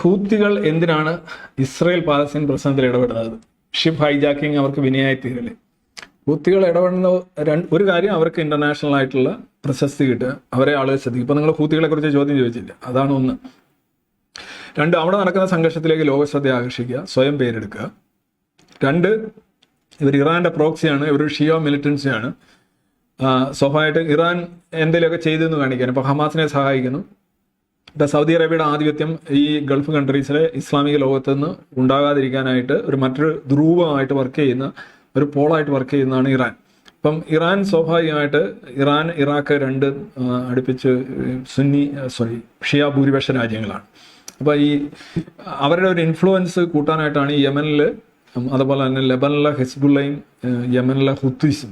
ഹൂത്തികൾ എന്തിനാണ് Israel Palestine പ്രശ്നത്തിൽ ഇടപെടുന്നത്? ഷിപ്പ് ഹൈജാക്കിംഗ് അവർക്ക് വിനയായി തീരല്ലേ ഹൂത്തികൾ ഇടപെടുന്ന രണ്ട് ഒരു കാര്യം അവർക്ക് ഇന്റർനാഷണൽ ആയിട്ടുള്ള പ്രശസ്തി കിട്ടുക. അവരെ ആളുകൾ ശ്രദ്ധിക്കും. ഇപ്പൊ നിങ്ങൾ ഹൂത്തികളെ കുറിച്ച് ചോദ്യം ചോദിച്ചില്ല. അതാണ് ഒന്ന്. രണ്ട് അവിടെ നടക്കുന്ന സംഘർഷത്തിലേക്ക് ലോകശ്രദ്ധ ആകർഷിക്കുക സ്വയം പേരെടുക്കുക. രണ്ട് ഇവർ ഇറാന്റെ പ്രോക്സിയാണ് ഇവർ ഷിയോ മിലിറ്റൻസിയാണ്. സ്വാഭാവികമായിട്ട് ഇറാൻ എന്തെങ്കിലുമൊക്കെ ചെയ്തെന്ന് കാണിക്കാൻ ഇപ്പോൾ ഹമാസിനെ സഹായിക്കുന്നു. ഇപ്പം സൗദി അറേബ്യയുടെ ആധിപത്യം ഈ ഗൾഫ് കൺട്രീസിലെ ഇസ്ലാമിക ലോകത്ത് നിന്ന് ഉണ്ടാകാതിരിക്കാനായിട്ട് ഒരു മറ്റൊരു ധ്രുവമായിട്ട് വർക്ക് ചെയ്യുന്ന ഒരു പോളായിട്ട് വർക്ക് ചെയ്യുന്നതാണ് ഇറാൻ. അപ്പം ഇറാൻ സ്വാഭാവികമായിട്ട് ഇറാൻ ഇറാഖ് രണ്ട് അടുപ്പിച്ച് സുന്നി സോറി ഷിയ ഭൂരിപക്ഷ രാജ്യങ്ങളാണ്. അപ്പോൾ ഈ അവരുടെ ഒരു ഇൻഫ്ലുവൻസ് കൂട്ടാനായിട്ടാണ് യമനിൽ അതുപോലെ തന്നെ ലെബനിലെ ഹിസ്ബുള്ളയും യമനിലെ ഹുത്തീസും.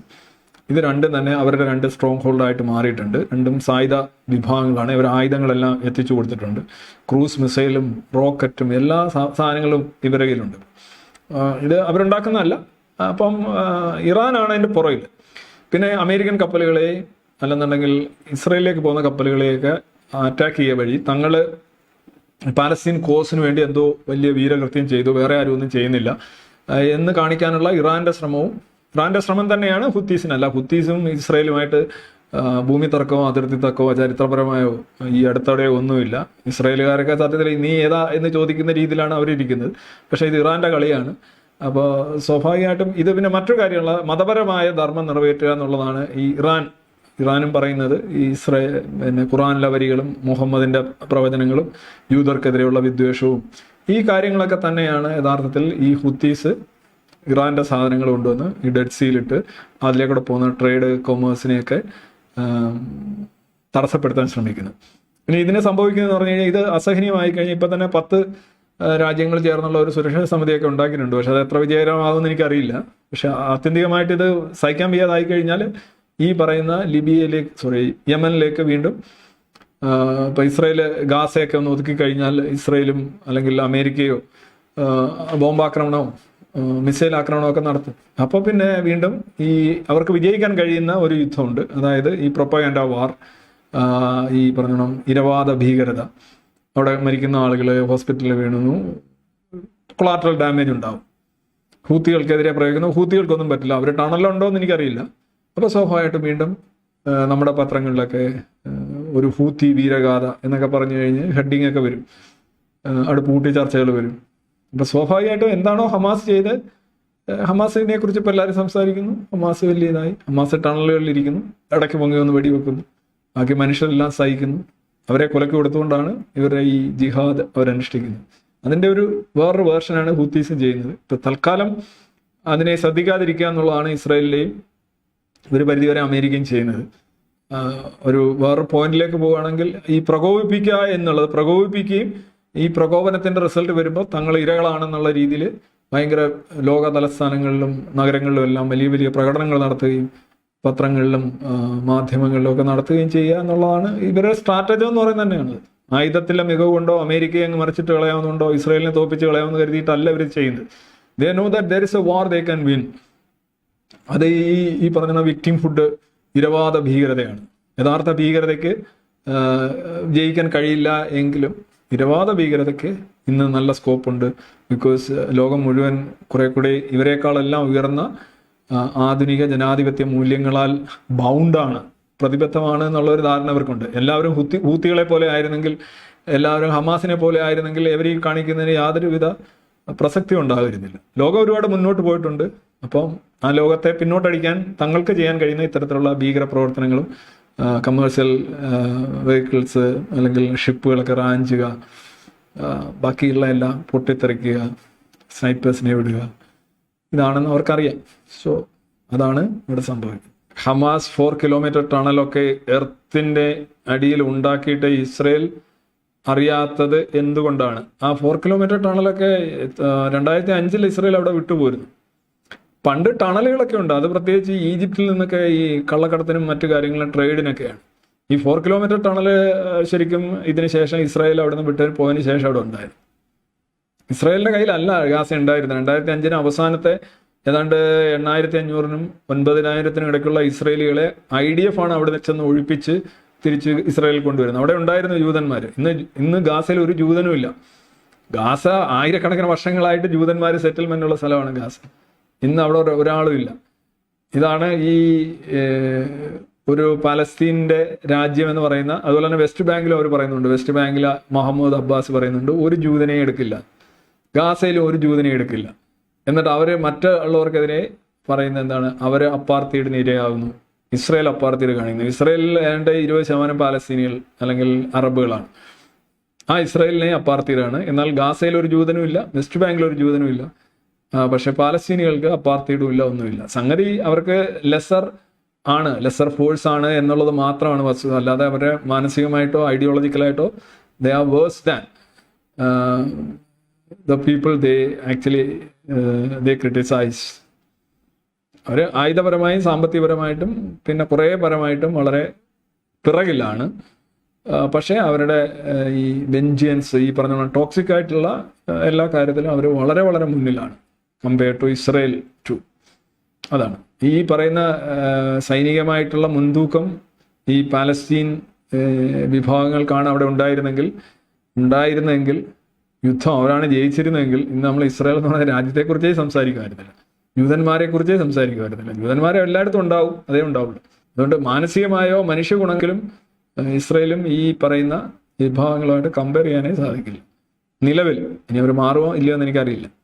ഇത് രണ്ടും തന്നെ അവരുടെ രണ്ട് സ്ട്രോങ് ഹോൾഡായിട്ട് മാറിയിട്ടുണ്ട്. രണ്ടും സായുധ വിഭാഗങ്ങളാണ്. ഇവർ ആയുധങ്ങളെല്ലാം എത്തിച്ചു കൊടുത്തിട്ടുണ്ട്. ക്രൂസ് മിസൈലും റോക്കറ്റും എല്ലാ സാധനങ്ങളും ഇവരുടെ കയ്യിലുണ്ട്. ഇത് അവരുണ്ടാക്കുന്നതല്ല. അപ്പം ഇറാനാണ് അതിന്റെ പുറകിൽ. പിന്നെ അമേരിക്കൻ കപ്പലുകളെ അല്ലെന്നുണ്ടെങ്കിൽ ഇസ്രയേലിലേക്ക് പോകുന്ന കപ്പലുകളെയൊക്കെ അറ്റാക്ക് ചെയ്യുക വഴി തങ്ങൾ പാലസ്തീൻ കോസിന് വേണ്ടി എന്തോ വലിയ വീരകൃത്യം ചെയ്തു. വേറെ ആരും ഒന്നും ചെയ്യുന്നില്ല. എന്ന് കാണിക്കാനുള്ള ഇറാന്റെ ശ്രമവും ഇറാന്റെ ശ്രമം തന്നെയാണ് ഹുത്തീസിനല്ല ഹുത്തീസും ഇസ്രയേലുമായിട്ട് ഭൂമി തർക്കമോ അതിർത്തി തർക്കമോ ചരിത്രപരമായോ ഈ അടുത്തവിടെയോ ഒന്നുമില്ല. ഇസ്രയേലുകാരൊക്കെ സത്യത്തിൽ നീ ഏതാ എന്ന് ചോദിക്കുന്ന രീതിയിലാണ് അവരിരിക്കുന്നത്. പക്ഷേ ഇത് ഇറാന്റെ കളിയാണ്. അപ്പോൾ സ്വാഭാവികമായിട്ടും ഇത് പിന്നെ മറ്റൊരു കാര്യമുള്ള മതപരമായ ധർമ്മം നിറവേറ്റുക എന്നുള്ളതാണ് ഈ ഇറാൻ. ഇറാനും പറയുന്നത് ഈ ഇസ്രേ പിന്നെ ഖുറാനിലെ വരികളും മുഹമ്മദിന്റെ പ്രവചനങ്ങളും യൂതർക്കെതിരെയുള്ള വിദ്വേഷവും ഈ കാര്യങ്ങളൊക്കെ തന്നെയാണ് യഥാർത്ഥത്തിൽ ഈ ഹുത്തീസ് ഇറാന്റെ സാധനങ്ങൾ കൊണ്ടുവന്ന് ഈ ഡെഡ് സീലിട്ട് അതിലേക്കൂടെ പോകുന്ന ട്രേഡ് കൊമേഴ്സിനെയൊക്കെ തടസ്സപ്പെടുത്താൻ ശ്രമിക്കുന്നത് ഇനി ഇതിനെ സംഭവിക്കുന്നത് പറഞ്ഞു കഴിഞ്ഞാൽ ഇത് അസഹനീയമായി കഴിഞ്ഞാൽ ഇപ്പം തന്നെ പത്ത് രാജ്യങ്ങൾ ചേർന്നുള്ള ഒരു സുരക്ഷാ സമിതിയൊക്കെ ഉണ്ടാക്കിയിട്ടുണ്ട്. പക്ഷെ അത് എത്ര വിജയകരമാകുമെന്ന് എനിക്കറിയില്ല. പക്ഷെ ആത്യന്തികമായിട്ട് ഇത് സഹിക്കാൻ വയ്യാതായി കഴിഞ്ഞാൽ ഈ പറയുന്ന ലിബിയയിലേക്ക് സോറി യമനിലേക്ക് വീണ്ടും ഇപ്പം ഇസ്രയേൽ ഗാസയൊക്കെ ഒന്ന് ഒതുക്കി കഴിഞ്ഞാൽ ഇസ്രയേലും അല്ലെങ്കിൽ അമേരിക്കയോ ബോംബാക്രമണവും മിസൈൽ ആക്രമണമൊക്കെ നടത്തും. അപ്പോൾ പിന്നെ വീണ്ടും ഈ അവർക്ക് വിജയിക്കാൻ കഴിയുന്ന ഒരു യുദ്ധമുണ്ട്. അതായത് ഈ പ്രൊപ്പഗാൻഡ വാർ ഈ പറഞ്ഞോണം ഇരവാദ ഭീകരത. അവിടെ മരിക്കുന്ന ആളുകൾ ഹോസ്പിറ്റലിൽ വീണുന്നു കൊളാട്രൽ ഡാമേജ് ഉണ്ടാവും. ഹൂത്തികൾക്കെതിരെ പ്രയോഗിക്കുന്നു. ഹൂത്തികൾക്കൊന്നും പറ്റില്ല. അവർ ടണലുണ്ടോ എന്ന് എനിക്കറിയില്ല. അപ്പോൾ സ്വാഭാവികമായിട്ടും വീണ്ടും നമ്മുടെ പത്രങ്ങളിലൊക്കെ ഒരു ഹൂത്തി വീരഗാഥ എന്നൊക്കെ പറഞ്ഞു കഴിഞ്ഞ് ഹെഡിങ് ഒക്കെ വരും. അടുപ്പ് കൂട്ടി ചർച്ചകൾ വരും. അപ്പോൾ സ്വാഭാവികമായിട്ടും എന്താണോ ഹമാസ് ചെയ്ത് ഹമാസിനെ കുറിച്ച് ഇപ്പോൾ എല്ലാവരും സംസാരിക്കുന്നു. ഹമാസ് വലിയ ഇതായി ഹമാസ് ടണലുകളിൽ ഇരിക്കുന്നു. ഇടയ്ക്ക് പൊങ്ങി വന്ന് വെടിവെക്കുന്നു. ബാക്കി മനുഷ്യരെല്ലാം സഹിക്കുന്നു. അവരെ കൊലക്ക് കൊടുത്തുകൊണ്ടാണ് ഇവരുടെ ഈ ജിഹാദ് അവരനുഷ്ഠിക്കുന്നത്. അതിന്റെ ഒരു വേറൊരു വേർഷനാണ് ഹൂത്തീസ് ചെയ്യുന്നത്. ഇപ്പൊ തൽക്കാലം അതിനെ ശ്രദ്ധിക്കാതിരിക്കുക എന്നുള്ളതാണ് ഇസ്രായേലിലെയും ഒരു പരിധിവരെ അമേരിക്കയും ചെയ്യുന്നത്. ഒരു വേറൊരു പോയിന്റിലേക്ക് പോവുകയാണെങ്കിൽ ഈ പ്രകോപിപ്പിക്കുക എന്നുള്ളത് പ്രകോപിപ്പിക്കുകയും ഈ പ്രകോപനത്തിന്റെ റിസൾട്ട് വരുമ്പോൾ തങ്ങൾ ഇരകളാണെന്നുള്ള രീതിയിൽ ഭയങ്കര ലോക തലസ്ഥാനങ്ങളിലും നഗരങ്ങളിലും എല്ലാം വലിയ വലിയ പ്രകടനങ്ങൾ നടത്തുകയും പത്രങ്ങളിലും മാധ്യമങ്ങളിലും ഒക്കെ നടത്തുകയും ചെയ്യുക എന്നുള്ളതാണ് ഇവരുടെ സ്ട്രാറ്റജി എന്ന് പറയുന്നത് തന്നെയാണ്. ആയുധത്തിലെ മികവ് കൊണ്ടോ അമേരിക്കയെ അങ്ങ് മറിച്ചിട്ട് കളയാവുന്നുണ്ടോ ഇസ്രയേലിനെ തോപ്പിച്ച് കളയാമെന്ന് കരുതിയിട്ടല്ല ഇവർ ചെയ്യുന്നത്. They know that there is a war they can win അത് ഈ ഈ പറഞ്ഞ വിക്ടിം ഫുഡ് ഇരവാദ ഭീകരതയാണ്. യഥാർത്ഥ ഭീകരതയ്ക്ക് ജയിക്കാൻ കഴിയില്ല എങ്കിലും ഇരവാദ ഭീകരതയ്ക്ക് ഇന്ന് നല്ല സ്കോപ്പ് ഉണ്ട്. ബിക്കോസ് ലോകം മുഴുവൻ കുറെ കൂടെ ഇവരെക്കാളെല്ലാം ഉയർന്ന ആധുനിക ജനാധിപത്യ മൂല്യങ്ങളാൽ ബൗണ്ടാണ് പ്രതിബദ്ധമാണ് എന്നുള്ള ഒരു ധാരണ അവർക്കുണ്ട്. എല്ലാവരും ഹുത്തി ഹൂത്തികളെ പോലെ ആയിരുന്നെങ്കിൽ എല്ലാവരും ഹമാസിനെ പോലെ ആയിരുന്നെങ്കിൽ എവർ ഈ കാണിക്കുന്നതിന് യാതൊരുവിധ പ്രസക്തി ഉണ്ടാകുന്നില്ല ലോകം ഒരുപാട് മുന്നോട്ട് പോയിട്ടുണ്ട്. അപ്പം ആ ലോകത്തെ പിന്നോട്ടടിക്കാൻ തങ്ങൾക്ക് ചെയ്യാൻ കഴിയുന്ന ഇത്തരത്തിലുള്ള ഭീകര പ്രവർത്തനങ്ങളും കമേഴ്ഷ്യൽ വെഹിക്കിൾസ് അല്ലെങ്കിൽ ഷിപ്പുകളൊക്കെ റാഞ്ചുക ബാക്കിയുള്ള എല്ലാം പൊട്ടിത്തെറിക്കുക സ്നൈപ്പേഴ്സിനെ വിടുക. ഇതാണെന്ന് അവർക്കറിയാം. സോ അതാണ് ഇവിടെ സംഭവിക്കുന്നത് ഹമാസ് ഫോർ കിലോമീറ്റർ ടണലൊക്കെ എർത്തിന്റെ അടിയിൽ ഉണ്ടാക്കിയിട്ട് ഇസ്രയേൽ അറിയാത്തത് എന്തുകൊണ്ടാണ്? ആ ഫോർ കിലോമീറ്റർ ടണലൊക്കെ രണ്ടായിരത്തി അഞ്ചിൽ ഇസ്രയേൽ അവിടെ വിട്ടുപോയിരുന്നു പണ്ട് ടണലുകളൊക്കെ ഉണ്ട്. അത് പ്രത്യേകിച്ച് ഈജിപ്തിൽ നിന്നൊക്കെ ഈ കള്ളക്കടത്തിനും മറ്റു കാര്യങ്ങളും ട്രേഡിനൊക്കെയാണ്. ഈ ഫോർ കിലോമീറ്റർ ടണൽ ശരിക്കും ഇതിന് ശേഷം ഇസ്രായേൽ അവിടെ നിന്ന് വിട്ടു പോയതിന് ശേഷം അവിടെ ഉണ്ടായിരുന്നു. ഇസ്രായേലിന്റെ കയ്യിലല്ല ഗാസ ഉണ്ടായിരുന്നത്. രണ്ടായിരത്തി അഞ്ചിന് അവസാനത്തെ ഏതാണ്ട് എണ്ണായിരത്തി അഞ്ഞൂറിനും ഒൻപതിനായിരത്തിനും ഇടയ്ക്കുള്ള ഇസ്രായേലികളെ ഐ ഡി എഫ് ആണ് അവിടെ ചെന്ന് ഒഴിപ്പിച്ച് തിരിച്ച് ഇസ്രായേൽ കൊണ്ടുവരുന്നത്. അവിടെ ഉണ്ടായിരുന്ന ജൂതന്മാർ ഇന്ന് ഇന്ന് ഗാസയിൽ ഒരു ജൂതനും ഇല്ല ഗാസ ആയിരക്കണക്കിന് വർഷങ്ങളായിട്ട് ജൂതന്മാർ സെറ്റിൽമെന്റ് ഉള്ള സ്ഥലമാണ് ഗാസ. ഇന്ന് അവിടെ ഒരാളും ഇല്ല. ഇതാണ് ഈ ഒരു പലസ്തീന്റെ രാജ്യം എന്ന് പറയുന്ന അതുപോലെ തന്നെ വെസ്റ്റ് ബാങ്കിലും അവർ പറയുന്നുണ്ട്. വെസ്റ്റ് ബാങ്കിൽ മുഹമ്മദ് അബ്ബാസ് പറയുന്നുണ്ട് ഒരു ജൂതനെ എടുക്കില്ല. ഗാസയിലും ഒരു ജൂതനെ എടുക്കില്ല. എന്നിട്ട് അവർ മറ്റുള്ളവർക്കെതിരെ പറയുന്നത് എന്താണ്? അവർ അപ്പാർത്തിയുടെ ഇരയാകുന്നു ഇസ്രയേൽ അപ്പാർത്തിയുടെ കാണിക്കുന്നു. ഇസ്രയേലിൽ ഏതാണ്ട് ഇരുപത് ശതമാനം പാലസ്തീനികൾ അല്ലെങ്കിൽ അറബുകളാണ്. ആ ഇസ്രയേലിനെ അപ്പാർത്തിയിലാണ് എന്നാൽ ഗാസയിൽ ഒരു ജൂതനും ഇല്ല വെസ്റ്റ് ബാങ്കിൽ ഒരു ജൂതനും ഇല്ല. പക്ഷെ പാലസ്തീനികൾക്ക് അപ്പാർത്തീഡും ഇല്ല ഒന്നുമില്ല. സംഗതി അവർക്ക് ലെസർ ആണ് ലെസർ ഫോഴ്സ് ആണ് എന്നുള്ളത് മാത്രമാണ് വസ്തുത അല്ലാതെ അവരെ മാനസികമായിട്ടോ ഐഡിയോളജിക്കലായിട്ടോ they are worse than the people they actually they criticise അവർ ആയുധപരമായും സാമ്പത്തികപരമായിട്ടും പിന്നെ കുറേ പരമായിട്ടും വളരെ പിറകിലാണ്. പക്ഷേ അവരുടെ ഈ വെഞ്ചിയൻസ് ഈ പറഞ്ഞ ടോക്സിക് ആയിട്ടുള്ള എല്ലാ കാര്യത്തിലും അവർ വളരെ വളരെ മുന്നിലാണ്. Compare to Israel to. അതാണ്. ഈ പറയുന്ന സൈനികമായിട്ടുള്ള മുൻതൂക്കം ഈ പാലസ്തീൻ വിഭാഗങ്ങൾക്കാണ് അവിടെ ഉണ്ടായിരുന്നെങ്കിൽ ഉണ്ടായിരുന്നെങ്കിൽ യുദ്ധം അവരാണ് ജയിച്ചിരുന്നെങ്കിൽ ഇന്ന് നമ്മൾ ഇസ്രായേൽ എന്ന് പറയുന്ന രാജ്യത്തെക്കുറിച്ചേ സംസാരിക്കുമായിരുന്നില്ല. യൂതന്മാരെ കുറിച്ചേ സംസാരിക്കുമായിരുന്നില്ല. ജൂതന്മാരെ എല്ലായിടത്തും ഉണ്ടാവും അതേ ഉണ്ടാവുള്ളൂ. അതുകൊണ്ട് മാനസികമായോ മനുഷ്യ ഗുണങ്ങളും ഇസ്രായേലും ഈ പറയുന്ന വിഭാഗങ്ങളുമായിട്ട് കമ്പയർ ചെയ്യാനേ സാധിക്കില്ല. നിലവിൽ ഇനി അവർ മാറുമോ ഇല്ലയോ എന്ന് എനിക്കറിയില്ല.